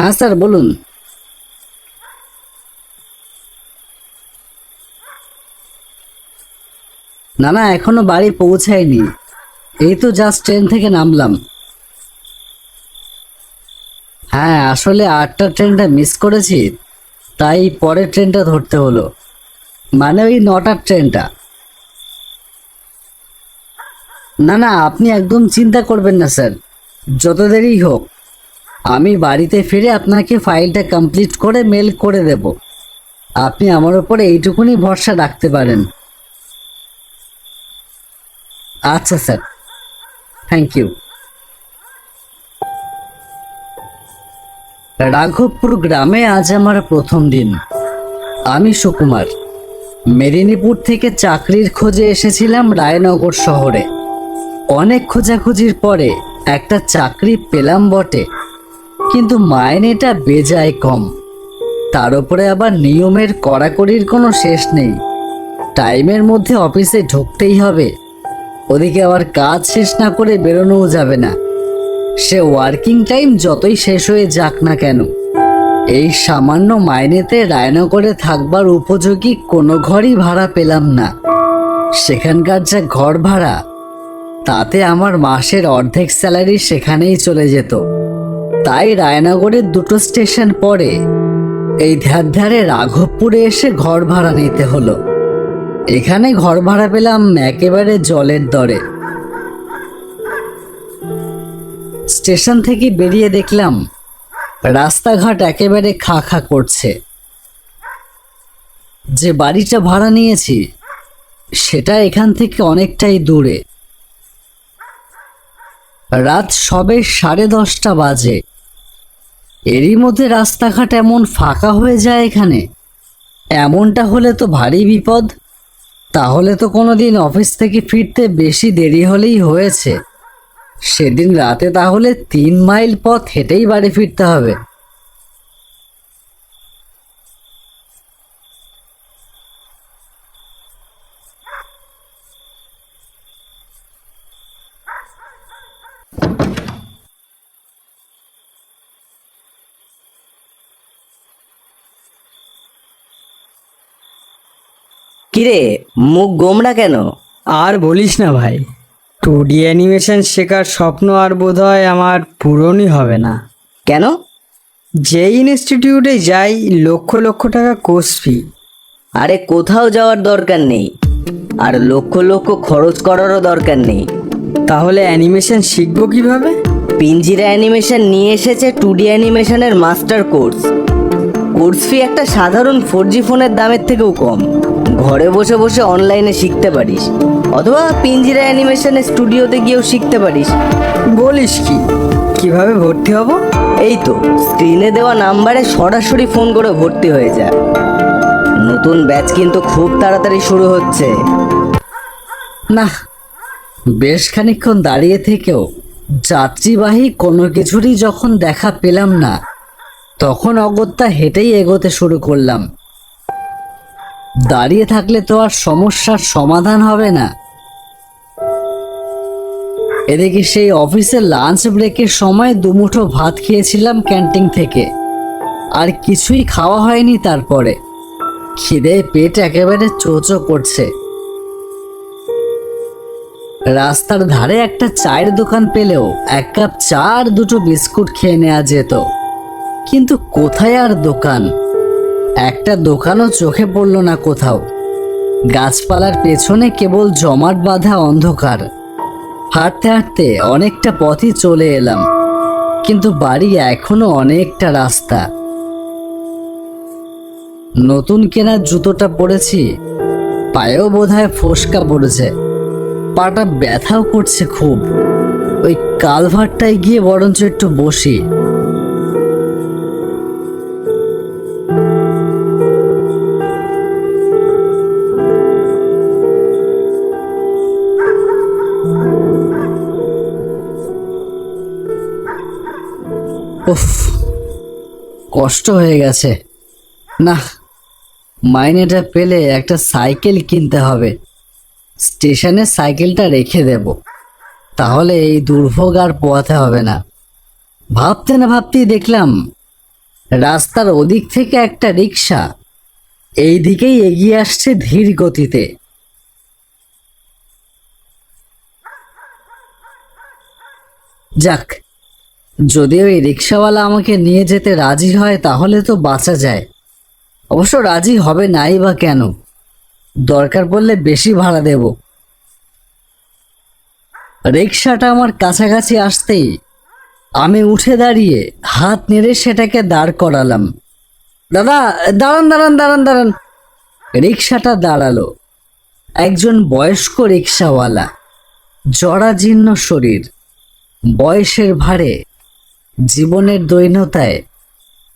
হ্যাঁ স্যার, বলুন। না না, এখনও বাড়ি পৌঁছায়নি। এই তো জাস্ট ট্রেন থেকে নামলাম। হ্যাঁ আসলে আটটা ট্রেনটা মিস করেছি, তাই পরের ট্রেনটা ধরতে হলো। মানে ওই নটার ট্রেনটা না না, আপনি একদম চিন্তা করবেন না, স্যার। যত দেরি হোক। আমি বাড়িতে ফিরে আপনাকে ফাইলটা কমপ্লিট করে মেল করে দেব। আপনি আমার উপরে এইটুকুনি ভরসা রাখতে পারেন। আচ্ছা স্যার। থ্যাংক ইউ রাঘবপুর গ্রামে আজ আমার প্রথম দিন। আমি সুকুমার। মেদিনীপুর থেকে চাকরির খোঁজে এসেছিলাম রায়নগর শহরে। অনেক খোঁজাখুঁজির পরে একটা চাকরি পেলাম বটে। কিন্তু মাইনেটা বেজায় কম। তার উপরে আবার নিয়মের কড়াকড়ির কোনো শেষ নেই। টাইমের মধ্যে অফিসে ঢুকতেই হবে। ওদিকে আবার কাজ শেষ না করে বেরোনোও যাবে না। সে ওয়ার্কিং টাইম যতই শেষ হয়ে যাক না কেন, এই সামান্য মাইনেতে রায়নগরে থাকবার উপযোগী কোনো ঘরই ভাড়া পেলাম না। সেখানকার যা ঘর ভাড়া, তাতে আমার মাসের অর্ধেক স্যালারি সেখানেই চলে যেত। তাই রায়নগরের দুটো স্টেশন পরে এই ধ্যার ধারে রাঘবপুরে এসে ঘর ভাড়া নিতে হলো। এখানে ঘর ভাড়া পেলাম একেবারে জলের দরে। স্টেশন থেকে বেরিয়ে দেখলাম, রাস্তাঘাট একেবারে খা খা করছে। যে বাড়িটা ভাড়া নিয়েছি, সেটা এখান থেকে অনেকটাই দূরে। রাত সবে সাড়ে দশটা বাজে। এরই মধ্যে রাস্তাঘাট এমন ফাঁকা হয়ে যায় এখানে। এমনটা হলে তো ভারী বিপদ। তাহলে তো কোনো দিন অফিস থেকে ফিরতে বেশি দেরি হলেই হয়েছে। সেদিন রাতে তাহলে তিন মাইল পথ হেঁটেই বাড়ি ফিরতে হবে। কিরে মুখ গোমরা কেন? আর বলিস না ভাই টু ডি অ্যানিমেশন শেখার স্বপ্ন আর বোধহয় আমার পূরণই হবে না। কেন? যে ইনস্টিটিউটে যাই লক্ষ লক্ষ টাকা কোর্স ফি। আরে কোথাও যাওয়ার দরকার নেই আর লক্ষ লক্ষ খরচ করারও দরকার নেই। তাহলে অ্যানিমেশন শিখব কীভাবে? পিঞ্জিরা অ্যানিমেশন নিয়ে এসেছে টু ডি অ্যানিমেশনের মাস্টার কোর্স। কোর্স ফি একটা সাধারণ ফোর জি ফোনের দামের থেকেও কম। ঘরে বসে বসে অনলাইনে শিখতে পারিস। অথবা পিঞ্জিরা অ্যানিমেশনের স্টুডিওতে গিয়েও শিখতে পারিস। বলিস কি? কীভাবে ভর্তি হব? এই তো স্ক্রিনে দেওয়া নাম্বারে সরাসরি ফোন করে ভর্তি হয়ে যায় নতুন ব্যাচ কিন্তু খুব তাড়াতাড়ি শুরু হচ্ছে। না, বেশ খানিকক্ষণ দাঁড়িয়ে থেকেও যাত্রীবাহী কোনো কিছুরই যখন দেখা পেলাম না তখন অগত্যা হেঁটেই এগোতে শুরু করলাম। দাঁড়িয়ে থাকলে তো আর সমস্যার সমাধান হবে না। এদিকে সেই অফিসে লাঞ্চ ব্রেকের সময় দুমুঠো ভাত খেয়েছিলাম ক্যান্টিন থেকে। আর কিছুই খাওয়া হয়নি তারপরে। খিদে পেট একেবারে চোচো করছে। রাস্তার ধারে একটা চায়ের দোকান পেলেও এক কাপ চা আর দুটো বিস্কুট খেয়ে নেওয়া যেত। কিন্তু কোথায় আর দোকান? একটা দোকানও চোখে পড়ল না কোথাও। গাছপালার পেছনে কেবল জমাট বাঁধা অন্ধকার। হাঁটতে হাঁটতে অনেকটা পথই চলে এলাম, কিন্তু বাড়ি এখনও অনেকটা রাস্তা। নতুন কেনা জুতোটা পরেছি, পায়েও বোধহয় ফোসকা পড়েছে, পাটা ব্যথাও করছে খুব। ওই কালভারটায় গিয়ে বরঞ্চ একটু বসি। উফ, কষ্ট হয়ে গেছে। না, মাইনেটা পেলে একটা সাইকেল কিনতে হবে। স্টেশনে সাইকেলটা রেখে দেব। তাহলে এই দুর্ভোগ আর পোয়াতে হবে না। ভাবতে না ভাবতেই দেখলাম, রাস্তার ওদিক থেকে একটা রিক্সা এই দিকেই এগিয়ে আসছে ধীর গতিতে। যাক যদি ওই রিক্সাওয়ালা আমাকে নিয়ে যেতে রাজি হয়, তাহলে তো বাঁচা যায়। অবশ্য রাজি হবে নাই বা কেন? দরকার পড়লে বেশি ভাড়া দেব। রিক্সাটা আমার কাছাকাছি আসতেই আমি উঠে দাঁড়িয়ে হাত নেড়ে সেটাকে দাঁড় করালাম। দাদা, দাঁড়ান দাঁড়ান দাঁড়ান দাঁড়ান। রিক্সাটা দাঁড়াল। একজন বয়স্ক রিক্সাওয়ালা। জরাজীর্ণ শরীর। বয়সের ভারে জীবনের দৈন্যতায়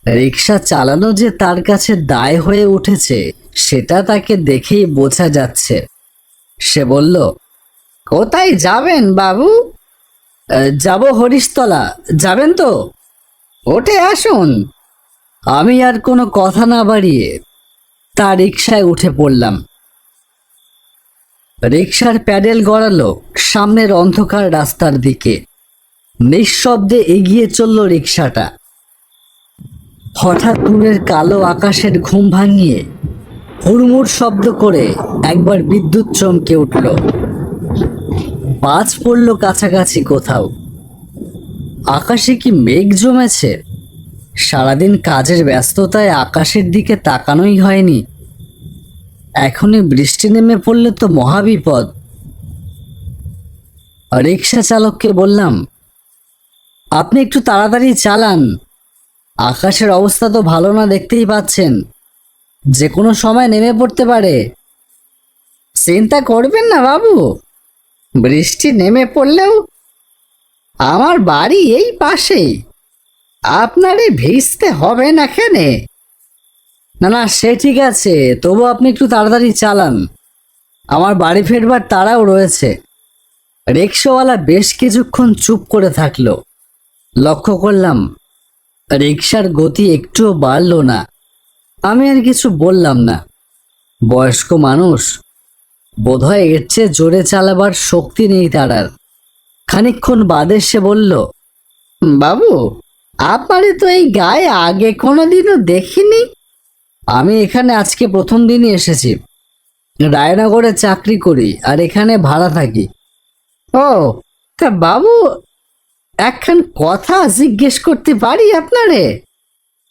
রিক্সা চালানো যে তার কাছে দায় হয়ে উঠেছে সেটা তাকে দেখেই বোঝা যাচ্ছে। সে বলল কোথায় যাবেন বাবু? "আহ, যাব হরিশতলা। যাবেন তো? ওঠে আসুন। আমি আর কোনো কথা না বাড়িয়ে তার রিক্সায় উঠে পড়লাম। রিক্সার প্যাডেল গড়ালো সামনের অন্ধকার রাস্তার দিকে। নিঃশব্দে এগিয়ে চলল রিক্সাটা হঠাৎ দূরের কালো আকাশের ঘুম ভাঙিয়ে হুড়মুড় শব্দ করে একবার বিদ্যুৎ চমকে উঠল। বাজ পড়ল কাছাকাছি কোথাও। আকাশে কি মেঘ জমেছে? সারাদিন কাজের ব্যস্ততায় আকাশের দিকে তাকানোই হয়নি। এখনই বৃষ্টি নেমে পড়লে তো মহাবিপদ। রিক্সা চালককে বললাম আপনি একটু তাড়াতাড়ি চালান। আকাশের অবস্থা তো ভালো না দেখতেই পাচ্ছেন। যে কোনো সময় নেমে পড়তে পারে। চিন্তা করবেন না বাবু। বৃষ্টি নেমে পড়লেও আমার বাড়ি এই পাশেই। আপনারে ভিজতে হবে না কেনে? না না, সে ঠিক আছে। তবু আপনি একটু তাড়াতাড়ি চালান। আমার বাড়ি ফেরবার তারাও রয়েছে। রিক্সাওয়ালা বেশ কিছুক্ষণ চুপ করে থাকল। লক্ষ্য করলাম রিক্সার গতি একটুও বাড়ল না। আমি আর কিছু বললাম না। বয়স্ক মানুষ, বোধহয় এর চেয়ে জোরে চালাবার শক্তি নেই তার আর খানিকক্ষণ বাদে সে বলল, বাবু, আপনারে তো এই গায়ে আগে কোনোদিনও দেখিনি। আমি এখানে আজকে প্রথম দিনই এসেছি। রায়নগরে চাকরি করি আর এখানে ভাড়া থাকি। ও, তা বাবু একখান কথা জিজ্ঞেস করতে পারি আপনারে?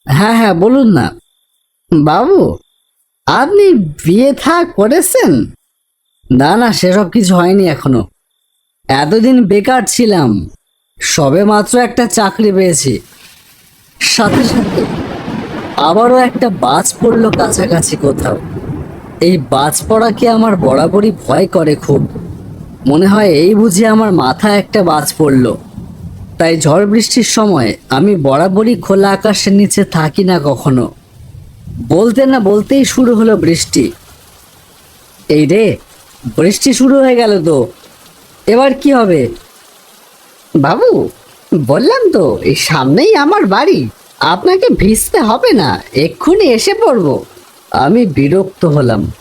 হ্যাঁ হ্যাঁ বলুন না। বাবু, আপনি বিয়ে থা করেছেন? না না, সেসব কিছু হয়নি এখনও। এতদিন বেকার ছিলাম। সবে মাত্র একটা চাকরি পেয়েছি। সাথে সাথে আবারও একটা বাজ পড়ল কাছাকাছি কোথাও। এই বাজ পড়াকে আমার বরাবরই ভয় করে খুব? মনে হয় এই বুঝি আমার মাথায় একটা বাজ পড়ল। তাই ঝড় বৃষ্টির সময় আমি বরাবরই খোলা আকাশের নিচে থাকি না কখনো। বলতে না বলতেই শুরু হলো বৃষ্টি। এই রে, বৃষ্টি শুরু হয়ে গেল তো। এবার কি হবে? বাবু, বললাম তো, এই সামনেই আমার বাড়ি। আপনাকে ভিজতে হবে না, এক্ষুনি এসে পড়ব। আমি বিরক্ত হলাম।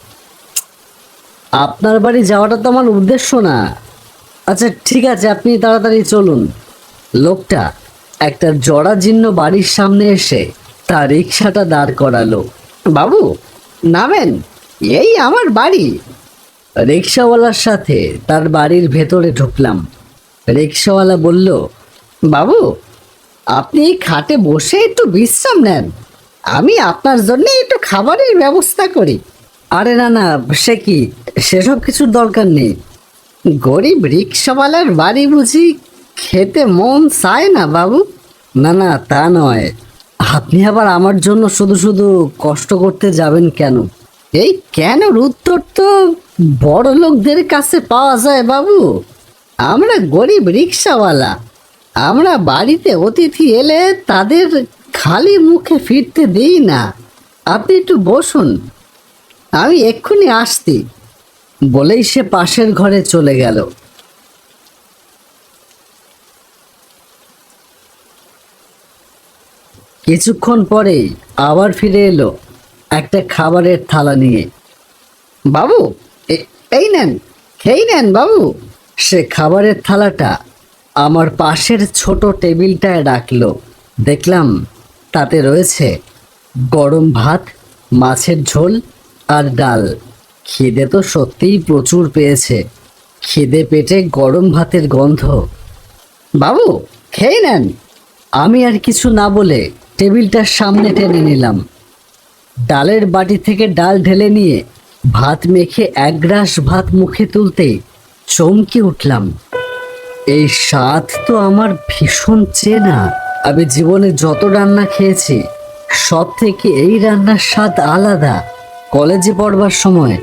আপনার বাড়ি যাওয়াটা তো আমার উদ্দেশ্য না। আচ্ছা ঠিক আছে, আপনি তাড়াতাড়ি চলুন। লোকটা একটা জরাজীর্ণ বাড়ির সামনে এসে তার রিক্সাটা দাঁড় করালো। বাবু, নামেন, এই আমার বাড়ি। রিক্সাওয়ালার সাথে তার বাড়ির ভেতরে ঢুকলাম। রিক্সাওয়ালা বলল, বাবু, আপনি খাটে বসে একটু বিশ্রাম নেন। আমি আপনার জন্য একটু খাবারের ব্যবস্থা করি। আরে না না, সে কি? সেসব কিছুর দরকার নেই। গরিব রিক্সাওয়ালার বাড়ি বুঝি খেতে মন চায় না, বাবু? না না, তা নয়। আপনি আবার আমার জন্য শুধু শুধু কষ্ট করতে যাবেন কেন? এই কেন উত্তর তো বড় লোকদের কাছে পাওয়া যায়, বাবু? আমরা গরিব রিক্সাওয়ালা। আমরা বাড়িতে অতিথি এলে তাদের খালি মুখে ফিরতে দিই না। আপনি একটু বসুন। আমি এক্ষুনি আসতি বলেই সে পাশের ঘরে চলে গেল। কিছুক্ষণ পরেই আবার ফিরে এলো একটা খাবারের থালা নিয়ে। বাবু এই নেন, খেয়ে নেন বাবু। সে খাবারের থালাটা আমার পাশের ছোট টেবিলটায় রাখল। দেখলাম তাতে রয়েছে গরম ভাত, মাছের ঝোল আর ডাল। খিদে তো সত্যিই প্রচুর পেয়েছে। খিদে পেটে গরম ভাতের গন্ধ। বাবু, খেয়ে নেন। আমি আর কিছু না বলে টেবিলটার সামনে টেনে নিলাম। ডালের বাটি থেকে ডাল ঢেলে নিয়ে ভাত মেখে এক গ্রাস ভাত মুখে তুলতেই চমকে উঠলাম। এই স্বাদ তো আমার ভীষণ চেনা। আমি জীবনে যত রান্না খেয়েছি সব থেকে এই রান্নার স্বাদ আলাদা। কলেজে পড়বার সময়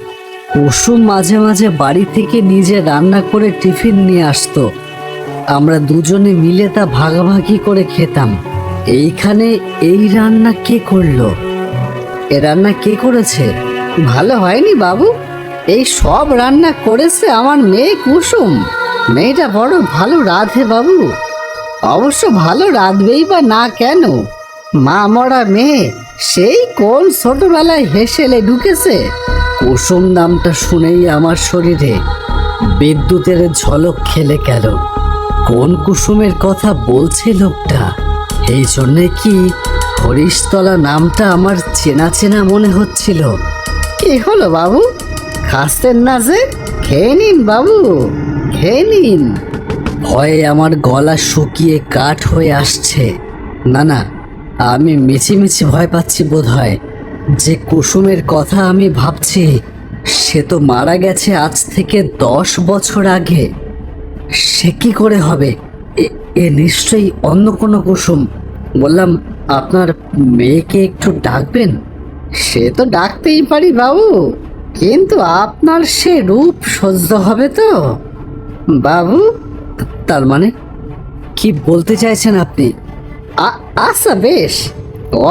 কুসুম মাঝে মাঝে বাড়ি থেকে নিজে রান্না করে টিফিন নিয়ে আসতো। আমরা দুজনে মিলে তা ভাগাভাগি করে খেতাম। এইখানে এই রান্না কে করল? এ রান্না কে করেছে? ভালো হয়নি বাবু। এই সব রান্না করেছে আমার মেয়ে কুসুম। মেয়েটা বড় ভালো রাধে বাবু। অবশ্য ভালো রাঁধবেই বা না কেন? মা মরা মেয়ে, সেই কোন ছোটবেলায় হেসেলে ঢুকেছে। কুসুম নামটা শুনেই আমার শরীরে বিদ্যুতের ঝলক খেলে গেল। কোন কুসুমের কথা বলছে লোকটা? এই জন্যে কি হরিশতলা নামটা আমার চেনা চেনা মনে হচ্ছিল? কি হলো বাবু? খাচ্ছেন না যে খেয়ে নিন বাবু, খেয়ে নিন। ভয়ে আমার গলা শুকিয়ে কাঠ হয়ে আসছে। না না, আমি মিছিমিছি ভয় পাচ্ছি বোধ হয় যে কুসুমের কথা আমি ভাবছি, সে তো মারা গেছে আজ থেকে দশ বছর আগে। সে কি করে হবে? এ নিশ্চয়ই অন্য কোনো কুসুম। বললাম, আপনার মেয়েকে একটু ডাকবেন? সে তো ডাকতেই পারি বাবু, কিন্তু আপনার সে রূপ সহ্য হবে তো। বাবু, তার মানে কি বলতে চাইছেন আপনি? আচ্ছা বেশ,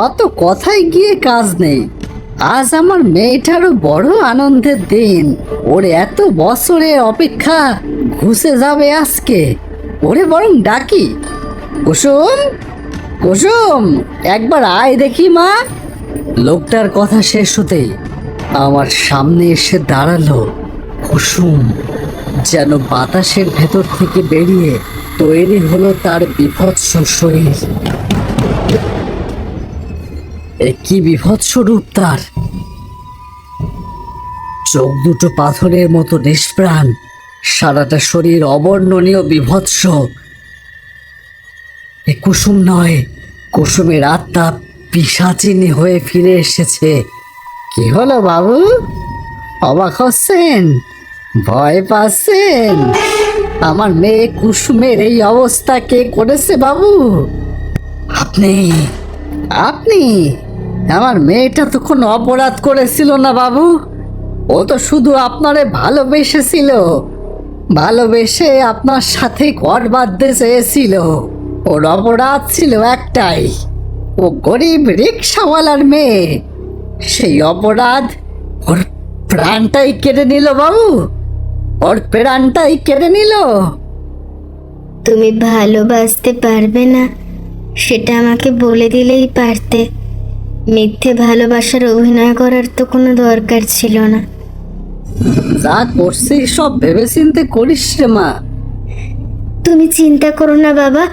অত কথায় গিয়ে কাজ নেই। আজ আমার মেয়েটারও বড় আনন্দের দিন। ওর এত বছরে অপেক্ষা ঘুষে যাবে আজকে। ওরে বরং ডাকি। কুসুম কুসুম, একবার আয় দেখি মা। লোকটার কথা শেষ হতেই আমার সামনে এসে দাঁড়াল। কুসুম, যেন বাতাসের ভেতর থেকে বেরিয়ে তৈরি হলো তার বিভৎস শরীর। কি বিভৎস রূপ তার? চোখ দুটো পাথরের মতো নিষ্প্রাণ, সারাটা শরীর অবর্ণনীয় বিভৎস। এ কুসুম নয়, কুসুমের আত্মা পিসাচিনি হয়ে ফিরে এসেছে। কি হলো বাবু? অবাক হচ্ছেন? ভয় পাচ্ছেন? আমার মেয়ে কুসুমের এই অবস্থা কে করেছে বাবু? আপনি আপনি, আমার মেয়েটা তো কোনো অপরাধ করেছিল না বাবু। ও তো শুধু আপনারে ভালোবেসেছিল, ভালোবেসে আপনার সাথে ঘর বাঁধতে চেয়েছিল। ওর অপরাধ ছিল একটাই। ও গরিব রিক্সাওয়ালার মেয়ে। সেই অপরাধ ওর প্রাণটাই কেড়ে নিল বাবু। ওর প্রাণটাই কেড়ে নিল। তুমি ভালোবাসতে পারবে না সেটা আমাকে বলে দিলেই পারতে। মিথ্যে ভালোবাসার অভিনয় করার তো কোনো দরকার ছিল না। যা করছিস সব ভেবে ভেবেচিন্তে করিস রে মা। তুমি চিন্তা করো না বাবা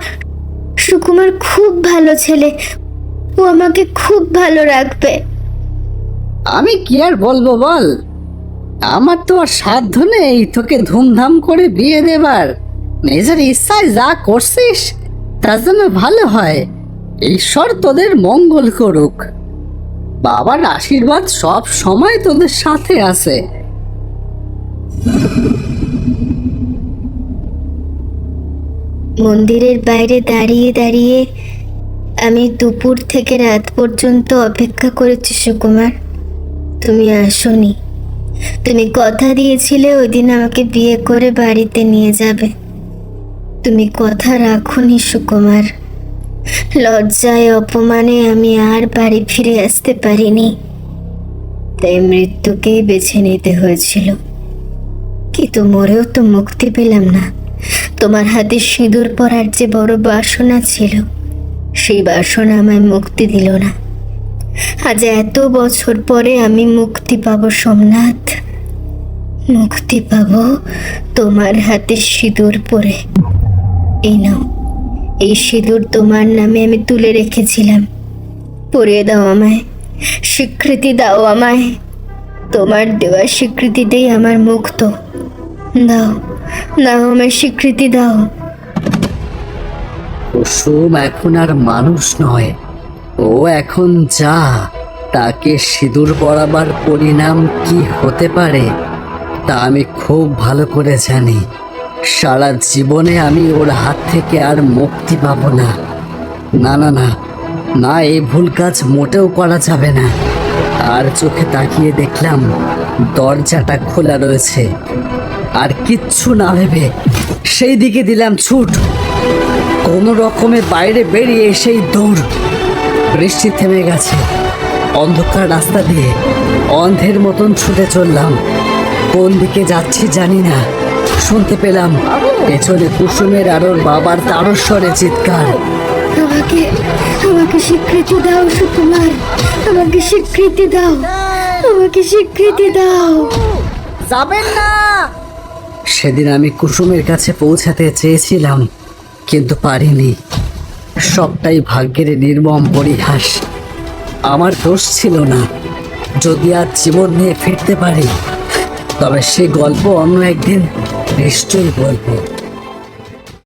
সুকুমার খুব ভালো ছেলে। ও আমাকে খুব ভালো রাখবে। আমি কি আর বলব বল? আমার তো আর সাধ্য নেই তোকে ধুমধাম করে বিয়ে দেবার। নিজের ইচ্ছায় যা করছিস, তার জন্য ভালো হয়। ঈশ্বর তোদের মঙ্গল করুক। বাবার আশীর্বাদ সব সময় তোদের সাথে আছে। মন্দিরের বাইরে দাঁড়িয়ে দাঁড়িয়ে আমি দুপুর থেকে রাত পর্যন্ত অপেক্ষা করেছি সুকুমার। তুমি আসোনি। তুমি কথা দিয়েছিলে ওই দিন আমাকে বিয়ে করে বাড়িতে নিয়ে যাবে। তুমি কথা রাখোনি সুকুমার। লজ্জায়, অপমানে আমি আর বাড়ি ফিরে আসতে পারিনি। তাই মৃত্যুকেই বেছে নিতে হয়েছিল। কিন্তু মরেও তো মুক্তি পেলাম না। তোমার হাতে সিঁদুর পরার যে বড় বাসনা ছিল, সেই বাসনা আমায় মুক্তি দিল না। আজ এত বছর পরে আমি মুক্তি পাব সোমনাথ। মুক্তি পাব তোমার হাতে সিঁদুর পরে। এই নাও, এই সিঁদুর তোমার নামে আমি তুলে রেখেছিলাম। পরিয়ে দাও আমায়, স্বীকৃতি দাও আমায়। তোমার দেওয়া স্বীকৃতিতেই আমার মুক্ত। দাও দাও আমায় স্বীকৃতি দাও। কুসুম এখন আর মানুষ নয়। ও এখন যা, তাকে সিঁদুর পরাবার পরিণাম কি হতে পারে, তা আমি খুব ভালো করে জানি। সারা জীবনে আমি ওর হাত থেকে আর মুক্তি পাবো না। না না না না, এই ভুল কাজ মোটেও করা যাবে না। আর চোখে তাকিয়ে দেখলাম, দরজাটা খোলা রয়েছে। আর কিচ্ছু না ভেবে সেই দিকে দিলাম ছুট। কোনো রকমে বাইরে বেরিয়ে সেই দৌড়। বৃষ্টি থেমে গেছে। অন্ধকার রাস্তা দিয়ে অন্ধের মতন ছুটে চললাম। কোন দিকে যাচ্ছি জানি না। শুনতে পেলাম পেছনে কুসুমের আর ওর বাবার তারস্বরে চিৎকার। আমাকে আমাকে স্বীকৃতি দাও সুকুমার। আমাকে স্বীকৃতি দাও। আমাকে স্বীকৃতি দাও। সেদিন আমি কুসুমের কাছে পৌঁছাতে চেয়েছিলাম, কিন্তু পারিনি। সবটাই ভাগ্যের নির্মম পরিহাস। আমার দোষ ছিল না। যদি আর জীবন নিয়ে ফিরতে পারি, তবে সে গল্প অন্য একদিন নিশ্চয়ই বলব।